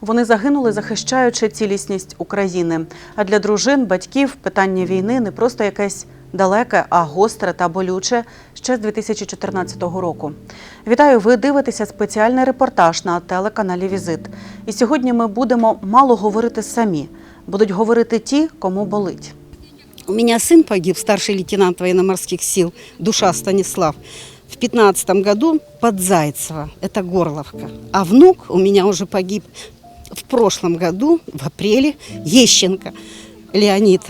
Вони загинули, захищаючи цілісність України. А для дружин, батьків питання війни не просто якесь далеке, а гостре та болюче ще з 2014 року. Вітаю! Ви дивитеся спеціальний репортаж на телеканалі Візит. І сьогодні ми будемо мало говорити самі. Будуть говорити ті, кому болить. У меня сын погиб, старший лейтенант военно-морских сил, душа Станислав, в 15 году под Зайцево, это Горловка. А внук у меня уже погиб в прошлом году, в апреле, Ещенко Леонид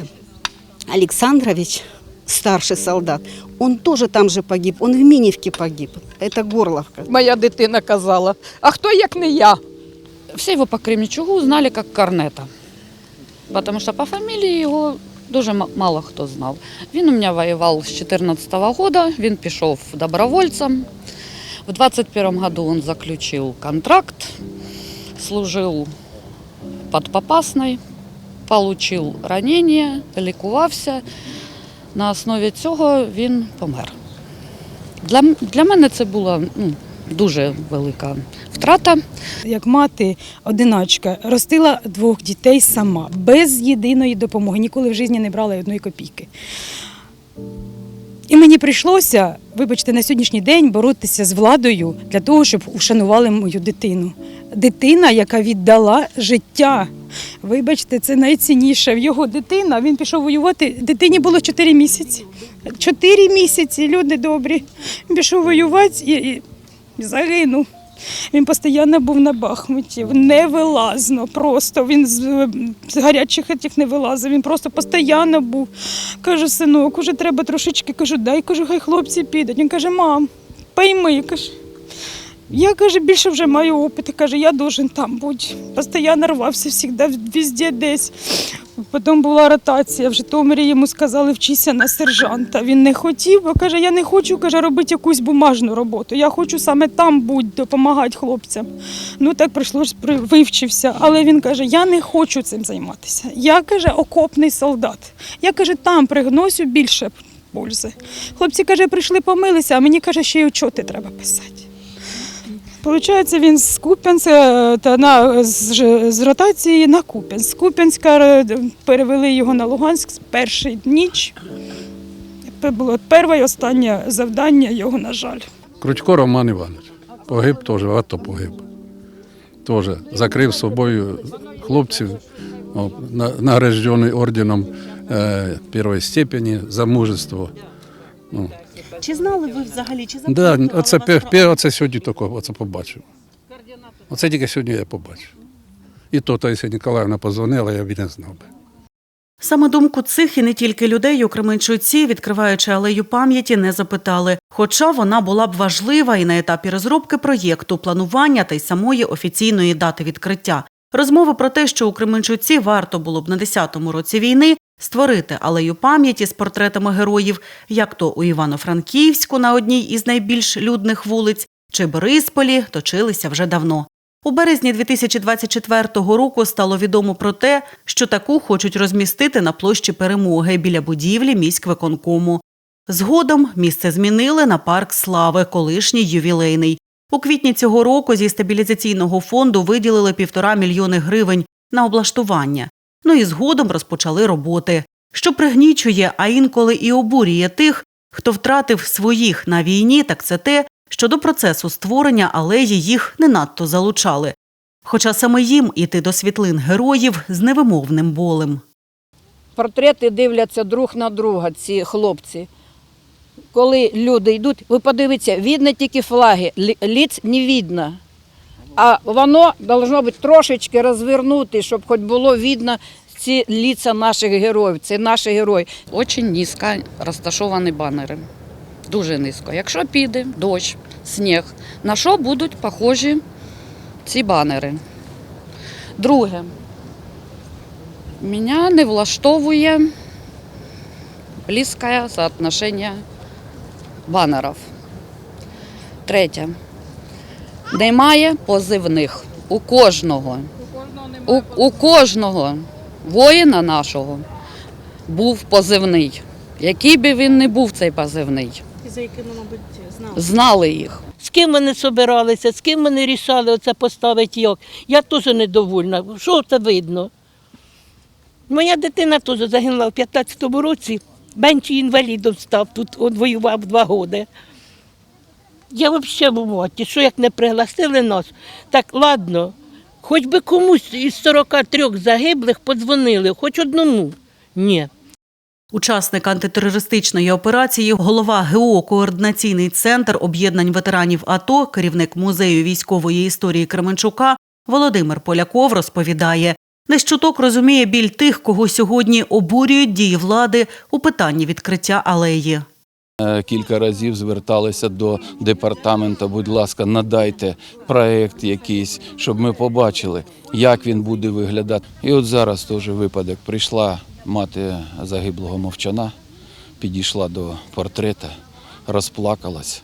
Александрович, старший солдат. Он тоже там же погиб, он в Миневке погиб, это Горловка. Моя дитина казала, а хто як не я? Все его по Кремльчугу знали как Корнета. Потому что по фамилии его дуже м- мало хто знав. Він у мене воював з 14 года, він пішов добровольцем. В 21 году він заключив контракт, служив під Попасной, получив ранення, лікувався. На основі цього він помер. Для, для мене це була ну, дуже велика втрата. Як мати одиначка ростила двох дітей сама, без єдиної допомоги, ніколи в житті не брала одної копійки. І мені прийшлося, вибачте, на сьогоднішній день боротися з владою для того, щоб ушанували мою дитину. Дитина, яка віддала життя. Вибачте, це найцінніше. Його дитина, він пішов воювати. Дитині було 4 місяці. 4 місяці, люди добрі. Він пішов воювати і, і загинув. Він постійно був на Бахмуті, невилазно просто. Він з, з гарячих хатів не вилазив, він просто постійно був. Каже, синок, уже треба трошечки. Кажу, дай, кажу, хай хлопці підуть. Він каже, мам, пойми, каже. Я каже, більше вже маю опит. Каже, я должен там бути. Постійно рвався завжди, везде десь. Потім була ротація. В Житомирі йому сказали, вчися на сержанта. Він не хотів, бо каже, я не хочу каже, робити якусь бумажну роботу. Я хочу саме там бути, допомагати хлопцям. Ну так прийшлося, вивчився. Але він каже, я не хочу цим займатися. Я каже, окопний солдат. Я каже, там пригносю більше пользи. Хлопці каже, прийшли помилися, а мені каже, ще й учоти треба писати. Получається, він з Куп'янська та на з, з ротації на Куп'янськ. З Куп'янська е, перевели його на Луганськ з першої ніч. Це було перше і останнє завдання його, на жаль. Крутько Роман Іванович. Погиб теж, ато погиб. Теж закрив собою хлопців, награждений орденом е, першої степені за мужество. Ну, Чи знали ви взагалі? Чи да, оце, оце сьогодні тільки оце побачив. Оце тільки сьогодні я побачив. І то, то, якщо Ніколаївна позвонила, я б і не знав би. Саме думку цих і не тільки людей у Кременчуці, відкриваючи алею пам'яті, не запитали. Хоча вона була б важлива і на етапі розробки проєкту, планування та й самої офіційної дати відкриття. Розмови про те, що у Кременчуці варто було б на 10-му році війни створити алею пам'яті з портретами героїв, як то у Івано-Франківську на одній із найбільш людних вулиць, чи Борисполі, точилися вже давно. У березні 2024 року стало відомо про те, що таку хочуть розмістити на площі перемоги біля будівлі міськвиконкому. Згодом місце змінили на парк слави, колишній ювілейний. У квітні цього року зі стабілізаційного фонду виділили півтора мільйони гривень на облаштування. Ну і згодом розпочали роботи, що пригнічує, а інколи і обурює тих, хто втратив своїх на війні, так це те, що до процесу створення алеї їх не надто залучали. Хоча саме їм іти до світлин героїв з невимовним болем. Портрети дивляться друг на друга, ці хлопці. Коли люди йдуть, ви подивіться, видно тільки флаги, лі- ліц не видно. А воно должно бути трошечки розвернути, щоб хоч було видно ці ліца наших героїв. Це наші герої. Очень низько розташовані банери. Дуже низько. Якщо піде дощ, сніг, на що будуть похожі ці банери? Друге, мене не влаштовує близьке соотношення банерів. Третє. Немає позивних у кожного. У, у кожного воїна нашого був позивний. Який би він не був цей позивний. за якими, мабуть, знали. Знали їх. З ким вони збиралися, з ким вони рішали оце поставити як. Я теж недовольна. Що це видно? Моя дитина теж загинула в 15-му році. Бенчі інвалідом став, тут он воював два роки. Я взагалі в моті, що як не пригласили нас, так ладно, хоч би комусь із 43 загиблих подзвонили, хоч одному. Ні. Учасник антитерористичної операції, голова ГО Координаційний центр об'єднань ветеранів АТО, керівник музею військової історії Кременчука Володимир Поляков розповідає. Не чуток розуміє біль тих, кого сьогодні обурюють дії влади у питанні відкриття алеї. Е, Кілька разів зверталися до департаменту, будь ласка, надайте проект якийсь, щоб ми побачили, як він буде виглядати. І от зараз теж випадок. Прийшла мати загиблого мовчана, підійшла до портрета, розплакалась.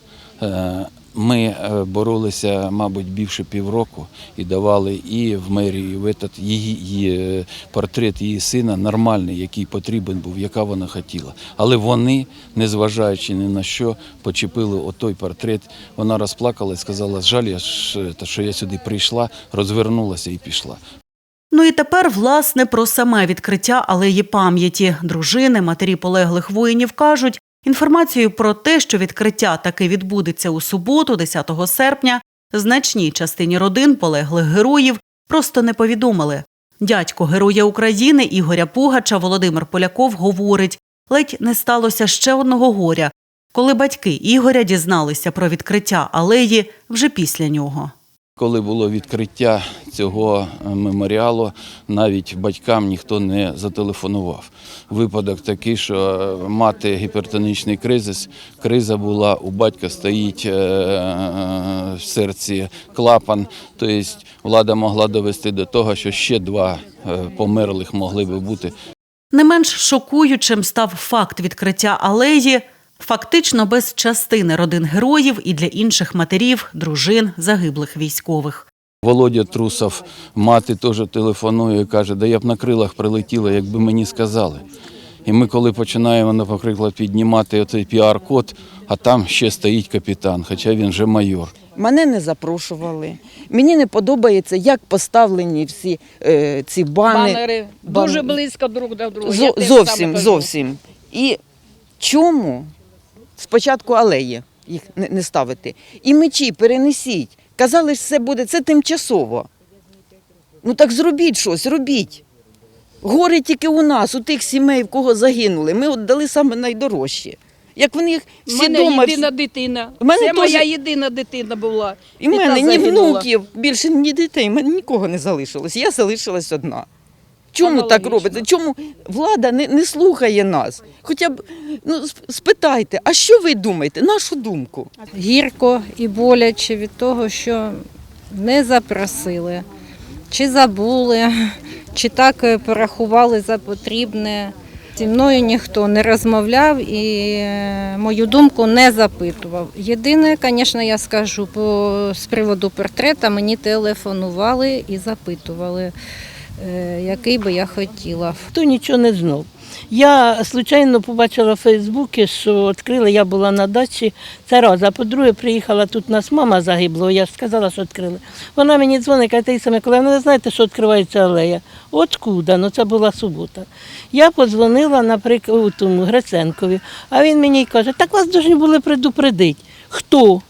Ми е, боролися, мабуть, більше півроку і давали і в мерію, і в этот, її, її е, портрет її сина нормальний, який потрібен був, яка вона хотіла. Але вони, незважаючи ні на що, почепили отой портрет. Вона розплакалась, сказала, жаль, я е, що я сюди прийшла, розвернулася і пішла. Ну і тепер, власне, про саме відкриття алеї пам'яті. Дружини, матері полеглих воїнів кажуть, інформацію про те, що відкриття таки відбудеться у суботу, 10 серпня, значній частині родин полеглих героїв просто не повідомили. Дядько Героя України Ігоря Пугача Володимир Поляков говорить, ледь не сталося ще одного горя, коли батьки Ігоря дізналися про відкриття алеї вже після нього. Коли було відкриття цього е, меморіалу, навіть батькам ніхто не зателефонував. Випадок такий, що е, мати гіпертонічний кризис, криза була, у батька стоїть е, в серці клапан. Тобто влада могла довести до того, що ще два померлих могли би бути Не менш шокуючим став факт відкриття алеї фактично без частини родин героїв і для інших матерів, дружин загиблих військових. Володя Трусов, мати теж телефонує і каже, да я б на крилах прилетіла, якби мені сказали. І ми, коли починаємо, наприклад, піднімати оцей піар-код, а там ще стоїть капітан, хоча він вже майор. Мене не запрошували. Мені не подобається, як поставлені всі е, ці бани. Банери бан- дуже близько друг до друга. Зо- зовсім, зовсім. І чому спочатку алеї їх не, ставити? І мечі перенесіть. Казали, що це буде, це тимчасово. Ну так зробіть щось, робіть. Горе тільки у нас, у тих сімей, в кого загинули. Ми от дали саме найдорожче. Як вони їх У всі мене дома. єдина дитина. Мене Це теж- моя єдина дитина була. І в мене ні загинула. внуків, більше ні дітей, в мене нікого не залишилось. Я залишилась одна. Чому так робиться? Чому влада не, не слухає нас? Хоча б ну, спитайте, а що ви думаєте? Нашу думку. гірко і боляче від того, що не запросили, чи забули, чи так е, порахували за потрібне. Зі мною ніхто не розмовляв і е, мою думку не запитував. Єдине, звісно, я скажу, по, з приводу портрета мені телефонували і запитували, який би я хотіла. Хто нічого не знав. Я случайно побачила в Фейсбуці, що відкрили, я була на дачі. Це раз. А по-друге, приїхала тут нас мама загибла, я ж сказала, що відкрили. Вона мені дзвонить, каже, Таїса Миколаївна, ви знаєте, що відкривається алея? Откуда? Ну це була субота. Я подзвонила, наприклад, у тому Гриценкові, а він мені каже, так вас повинні були предупредити. Хто?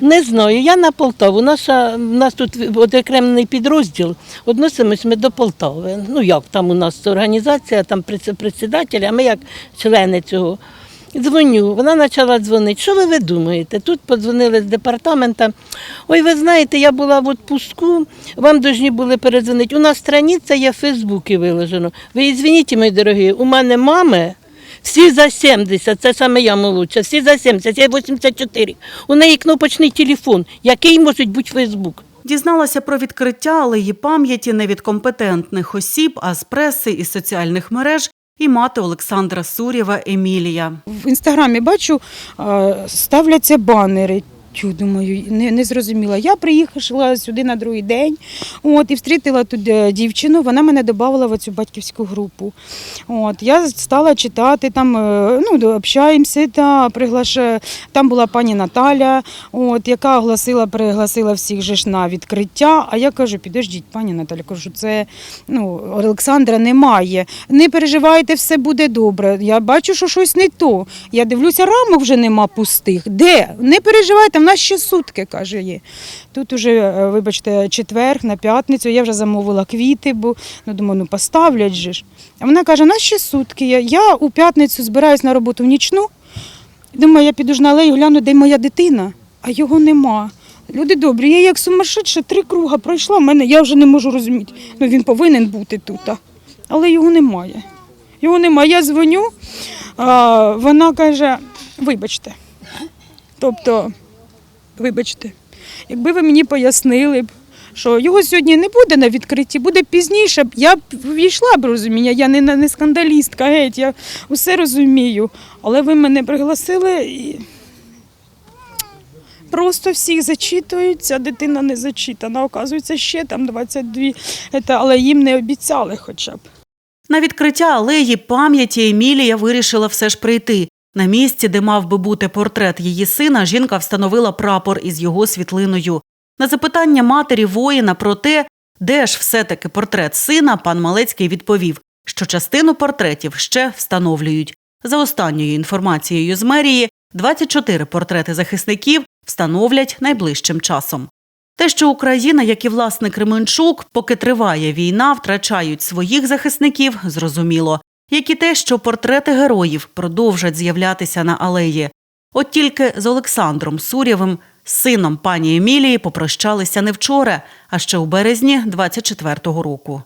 Не знаю, я на Полтаву. Наша, у нас тут окремий підрозділ, відносимось ми до Полтави. Ну як там у нас організація, там председатель, а ми як члени цього. Дзвоню, вона почала дзвонити. Що ви, ви думаєте? Тут подзвонили з департамента. Ой, ви знаєте, я була в відпустку, вам повинні були передзвонити. У нас страниця є в Фейсбуці виложено. Ви извините, мої дорогі, у мене мами всі за 70, це саме я молодша, всі за 70, я 84. У неї кнопочний телефон, який може бути Фейсбук. Дізналася про відкриття алеї пам'яті не від компетентних осіб, а з преси і соціальних мереж і мати Олександра Сурєва Емілія. В інстаграмі бачу, ставляться банери. Тю, думаю, не, не зрозуміла. Я приїхала сюди на другий день, от, і встрітила тут е, дівчину, вона мене додавала в цю батьківську групу. От, я стала читати, там, е, ну, общаємося, та, приглашаю. там була пані Наталя, от, яка оголосила, пригласила всіх же ж на відкриття, а я кажу, підождіть, пані Наталя, кажу, це, ну, Олександра немає, не переживайте, все буде добре. Я бачу, що щось не то. Я дивлюся, рамок вже нема пустих. Де? Не переживайте, нас ще сутки, каже є. Тут уже, е, вибачте, четверг на п'ятницю, я вже замовила квіти, бо ну, думаю, ну поставлять же ж. А вона каже, в нас ще сутки. Я, я у п'ятницю збираюсь на роботу в нічну. Думаю, я піду ж на алею, гляну, де моя дитина, а його нема. Люди добрі, я як сумасшедша три круга пройшла, мене я вже не можу розуміти. Ну він повинен бути тут, але його немає. Його немає. Я дзвоню, а, вона каже, вибачте. Тобто, вибачте, якби ви мені пояснили б, що його сьогодні не буде на відкритті, буде пізніше, я б війшла б розуміння, я не, не скандалістка, геть, я усе розумію. Але ви мене пригласили і просто всіх зачитують, ця дитина не зачитана. Оказується, ще там 22, але їм не обіцяли хоча б. На відкриття алеї пам'яті Емілія вирішила все ж прийти. На місці, де мав би бути портрет її сина, жінка встановила прапор із його світлиною. На запитання матері воїна про те, де ж все-таки портрет сина, пан Малецький відповів, що частину портретів ще встановлюють. За останньою інформацією з мерії, 24 портрети захисників встановлять найближчим часом. Те, що Україна, як і власне Кременчук, поки триває війна, втрачають своїх захисників, зрозуміло, як і те, що портрети героїв продовжать з'являтися на алеї. От тільки з Олександром Сурєвим, сином пані Емілії, попрощалися не вчора, а ще у березні 24-го року.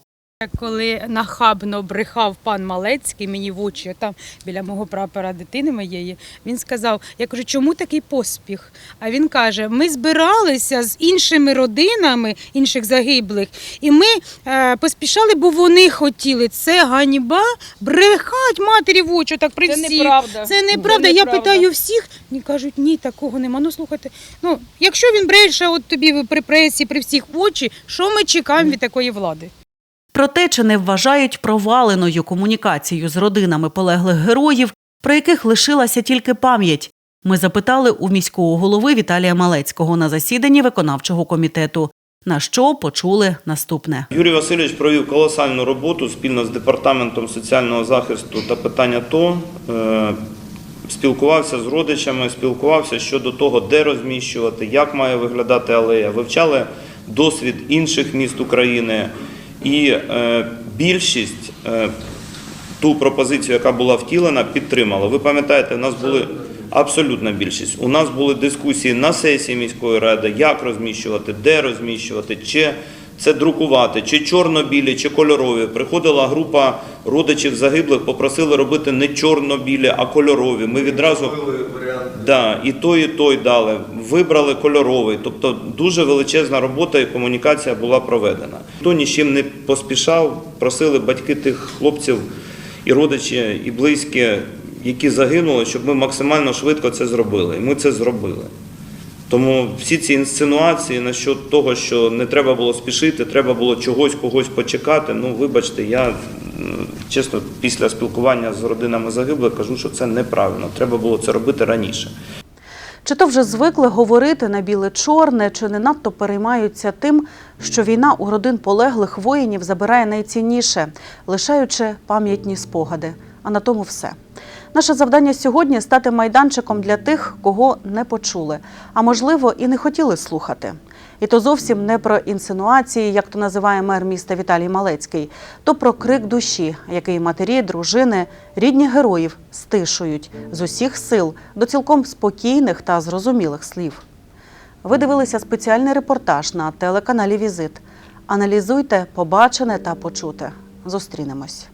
Коли нахабно брехав пан Малецький мені в очі, там біля мого прапора дитини моєї, він сказав: я кажу, чому такий поспіх? А він каже: ми збиралися з іншими родинами інших загиблих, і ми е, поспішали, бо вони хотіли. Це ганьба, брехать матері в очі, так при Це всіх. неправда. Це неправда. Це Я неправда. питаю всіх, мені кажуть, ні, такого нема. Ну слухайте, ну якщо він бреше, от тобі при пресі, при всіх в очі, що ми чекаємо від такої влади? Про те, чи не вважають проваленою комунікацію з родинами полеглих героїв, про яких лишилася тільки пам'ять. Ми запитали у міського голови Віталія Малецького на засіданні виконавчого комітету, на що почули наступне. Юрій Васильович провів колосальну роботу спільно з департаментом соціального захисту та питання ТО. Е, Спілкувався з родичами, спілкувався щодо того, де розміщувати, як має виглядати алея. Вивчали досвід інших міст України. І е, більшість е, ту пропозицію, яка була втілена, підтримала. Ви пам'ятаєте, у нас були абсолютна більшість. У нас були дискусії на сесії міської ради, як розміщувати, де розміщувати, чи це друкувати, чи чорно-білі, чи кольорові. Приходила група родичів загиблих, попросили робити не чорно-білі, а кольорові. Ми відразу да, і той, і той дали. Вибрали кольоровий. Тобто дуже величезна робота і комунікація була проведена. Хто ні з чим не поспішав, просили батьки тих хлопців і родичі, і близькі, які загинули, щоб ми максимально швидко це зробили. І ми це зробили. Тому всі ці інсценуації насчет того, що не треба було спішити, треба було чогось когось почекати. Ну, вибачте, я чесно, після спілкування з родинами загиблих кажу, що це неправильно. Треба було це робити раніше. Чи то вже звикли говорити на біле-чорне, чи не надто переймаються тим, що війна у родин полеглих воїнів забирає найцінніше, лишаючи пам'ятні спогади. А на тому все. Наше завдання сьогодні стати майданчиком для тих, кого не почули, а можливо і не хотіли слухати. І то зовсім не про інсинуації, як то називає мер міста Віталій Малецький, то про крик душі, який матері, дружини, рідні героїв стишують з усіх сил до цілком спокійних та зрозумілих слів. Ви дивилися спеціальний репортаж на телеканалі Візит. Аналізуйте побачене та почуте. Зустрінемось.